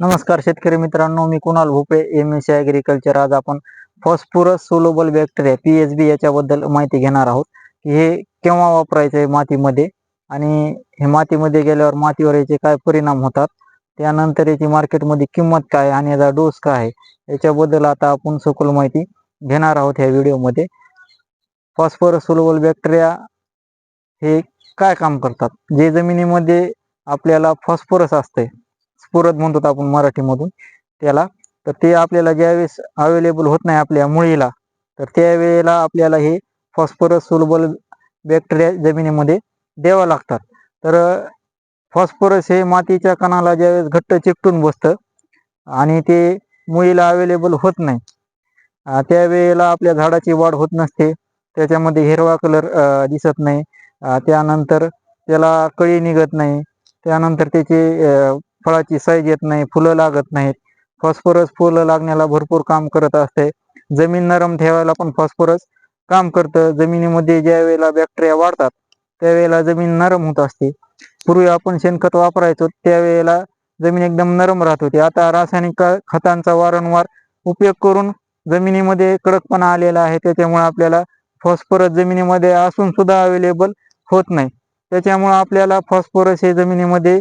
नमस्कार शेतकरी मित्रांनो मी कुणाल भोपळे एम एस ॲग्रिकल्चर आज आपण phosphorus soluble bacteria P H B याच्याबद्दल माहिती घेणार आहोत. की हे केव्हा वापरायचं आहे मातीमध्ये आणि हे मातीमध्ये गेल्यावर मातीवर याचे काय परिणाम होतात? त्यानंतर याची मार्केटमध्ये किंमत काय आणि याचा डोस काय आहे? याच्याबद्दल आता आपण सखोल माहिती घेणार आहोत ह्या व्हिडिओमध्ये. फॉस्फोरस सोलोबल बॅक्टेरिया हे काय काम करतात? जे जमिनीमध्ये आपल्याला फॉस्फोरस असते पुरत म्हणतो आपण मराठीमधून त्याला. तर ते आपल्याला ज्यावेळेस अवेलेबल होत नाही आपल्या मुळीला तर त्यावेळेला आपल्याला हे फॉस्फरस सोलबल बॅक्टेरिया जमिनीमध्ये द्यावं लागतात. तर फॉस्फरस हे मातीच्या कणाला ज्यावेळेस घट्ट चिकटून बसतं आणि ते मुळीला अवेलेबल होत नाही त्यावेळेला आपल्या झाडाची वाढ होत नसते. त्याच्यामध्ये हिरवा कलर दिसत नाही. त्यानंतर त्याला कळी निघत नाही. त्यानंतर त्याचे फळाची साईज येत नाही फुलं लागत नाहीत. फॉस्फरस फुलं लागण्याला भरपूर काम करत असते. जमीन नरम ठेवायला पण फॉस्फरस काम करतं. जमिनीमध्ये ज्या वेळेला बॅक्टेरिया वाढतात त्यावेळेला जमीन नरम होत असते. पूर्वी आपण शेणखत वापरायचो त्यावेळेला जमीन एकदम नरम राहत होती. आता रासायनिक खतांचा वारंवार उपयोग करून जमिनीमध्ये कडकपणा आलेला आहे. त्याच्यामुळे आपल्याला फॉस्फरस जमिनीमध्ये असून सुद्धा अवेलेबल होत नाही. त्याच्यामुळे आपल्याला फॉस्फरस हे जमिनीमध्ये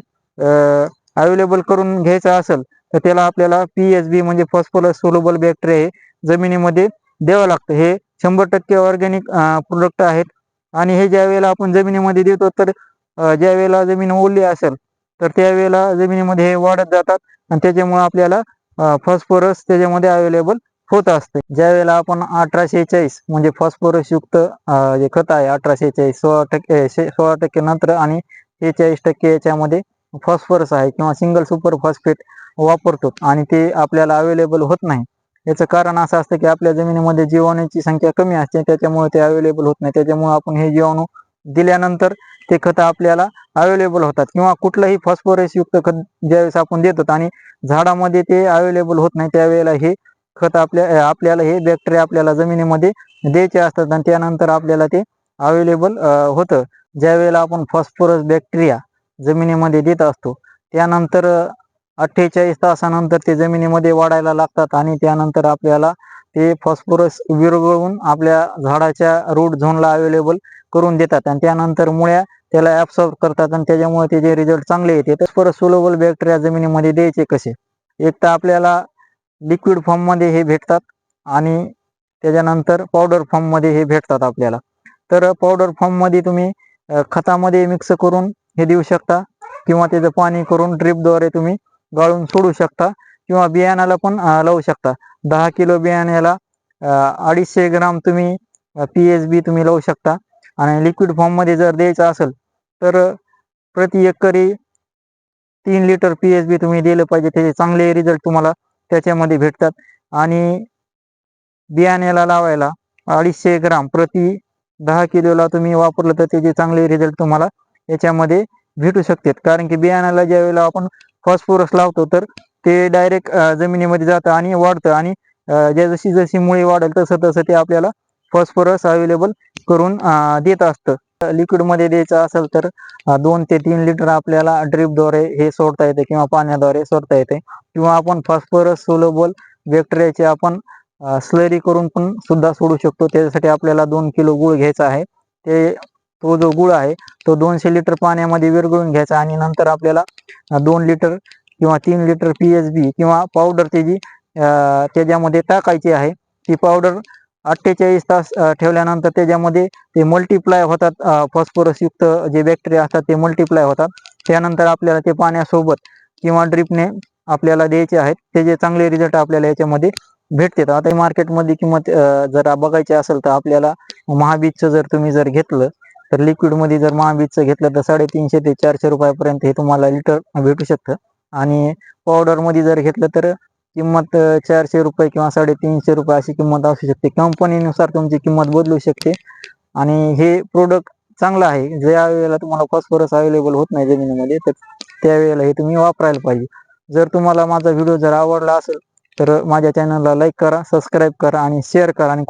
अवेलेबल करून घ्यायचं असेल तर त्याला आपल्याला पी एच बी म्हणजे फॉस्फोरस सोलोबल बॅक्टेरिया हे जमिनीमध्ये द्यावं लागतं. हे शंभर टक्के ऑर्गॅनिक प्रोडक्ट आहेत. आणि हे ज्या वेळेला आपण जमिनीमध्ये देतो तर ज्या वेळेला जमीन ओली असेल तर त्यावेळेला जमिनीमध्ये हे वाढत जातात. आणि त्याच्यामुळे आपल्याला फॉस्फोरस त्याच्यामध्ये अवेलेबल होत असते. ज्या वेळेला आपण अठराशे चाळीस म्हणजे फॉस्फोरस युक्त जे खत आहे अठराशे चाळीस सोळा टक्के सोळा टक्के नंतर आणि शेहेचाळीस टक्के याच्यामध्ये फॉस्फरस आहे किंवा सिंगल सुपर फॉस्फेट वापरतो आणि ते आपल्याला अवेलेबल होत नाही. याचं कारण असं असतं की आपल्या जमिनीमध्ये जीवाणूची संख्या कमी असते त्याच्यामुळे ते अवेलेबल होत नाही. त्याच्यामुळे आपण हे जीवाणू दिल्यानंतर ते खत आपल्याला अवेलेबल होतात. किंवा कुठलंही फॉस्फोरसयुक्त खत ज्यावेळेस आपण देतो आणि झाडामध्ये ते अवेलेबल होत नाही त्यावेळेला हे खत आपल्या आपल्याला हे बॅक्टेरिया आपल्याला जमिनीमध्ये द्यायचे असतात आणि त्यानंतर आपल्याला ते अवेलेबल होतं. ज्यावेळेला आपण फॉस्फरस बॅक्टेरिया जमिनीमध्ये देत असतो. त्यानंतर अठ्ठेचाळीस तासानंतर ते जमिनीमध्ये वाढायला लागतात आणि त्यानंतर आपल्याला ते फॉस्फोरस विरघळून आपल्या झाडाच्या रूट झोनला अवेलेबल करून देतात आणि त्यानंतर मुळ्या त्याला ऍब्सॉर्ब करतात आणि त्याच्यामुळे त्याचे रिझल्ट चांगले येते. फॉस्फरस सुलोबल बॅक्टेरिया जमिनीमध्ये द्यायचे कसे? एक तर आपल्याला लिक्विड फॉर्ममध्ये हे भेटतात आणि त्याच्यानंतर पावडर फॉर्ममध्ये हे भेटतात आपल्याला. तर पावडर फॉर्ममध्ये तुम्ही खतामध्ये मिक्स करून हे देऊ शकता. किंवा त्याचं पाणी करून ड्रिपद्वारे तुम्ही गाळून सोडू शकता. किंवा बियाणाला पण लावू शकता. दहा किलो बियाण्याला अडीचशे ग्राम तुम्ही पी एच बी तुम्ही लावू शकता. आणि लिक्विड फॉर्ममध्ये जर द्यायचं असेल तर प्रति एकरी तीन लिटर पी एच बी तुम्ही दिलं पाहिजे. त्याचे चांगले रिझल्ट तुम्हाला त्याच्यामध्ये भेटतात. आणि बियाण्याला लावायला अडीचशे ग्राम प्रति दहा किलोला तुम्ही वापरलं तर त्याचे चांगले रिझल्ट तुम्हाला याच्यामध्ये भेटू शकतात. कारण की बियाण्याला ज्या वेळेला आपण फॉस्फोरस लावतो तर ते डायरेक्ट जमिनीमध्ये जातं आणि वाढतं. आणि ज्या जशी जशी मुळी वाढेल तसं तसं ते आपल्याला फॉस्फोरस अवेलेबल करून देत असतं. लिक्विडमध्ये द्यायचं असेल तर दोन ते तीन लिटर आपल्याला ड्रिपद्वारे हे सोडता येते किंवा पाण्याद्वारे सोडता येते. किंवा आपण फॉस्फरस सोलोबल बॅक्टेरियाचे आपण स्लरी करून पण सुद्धा सोडू शकतो. त्याच्यासाठी आपल्याला दोन किलो गुळ घ्यायचा आहे. ते तो जो गुळ आहे तो दोनशे लिटर पाण्यामध्ये विरघळून घ्यायचा आणि नंतर आपल्याला दोन लिटर किंवा तीन लिटर पी एच बी किंवा पावडर त्याची त्याच्यामध्ये टाकायची आहे ती पावडर अठ्ठेचाळीस तास ठेवल्यानंतर त्याच्यामध्ये ते मल्टिप्लाय होतात. फॉस्फरसयुक्त जे बॅक्टेरिया असतात ते मल्टिप्लाय होतात. त्यानंतर आपल्याला ते पाण्यासोबत किंवा ड्रिपने आपल्याला द्यायचे आहेत. त्याचे चांगले रिझल्ट आपल्याला याच्यामध्ये भेटते आता मार्केटमध्ये किंमत जर बघायची असेल तर आपल्याला महाबीजचं जर तुम्ही जर घेतलं तर लिक्विडमध्ये जर महाबीजचं घेतलं तर साडेतीनशे ते चारशे रुपयापर्यंत हे तुम्हाला लिटर भेटू शकतं. आणि पावडरमध्ये जर घेतलं तर किंमत चारशे रुपये किंवा साडेतीनशे रुपये अशी किंमत असू शकते. कंपनीनुसार तुमची किंमत बदलू शकते. आणि हे प्रोडक्ट चांगलं आहे. ज्या वेळेला तुम्हाला फॉस्फरस अवेलेबल होत नाही जमिनीमध्ये तर त्यावेळेला हे तुम्ही वापरायला पाहिजे. जर तुम्हाला माझा व्हिडिओ जर आवडला असेल तर माझ्या चॅनलला लाईक करा सबस्क्राईब करा आणि शेअर करा आणि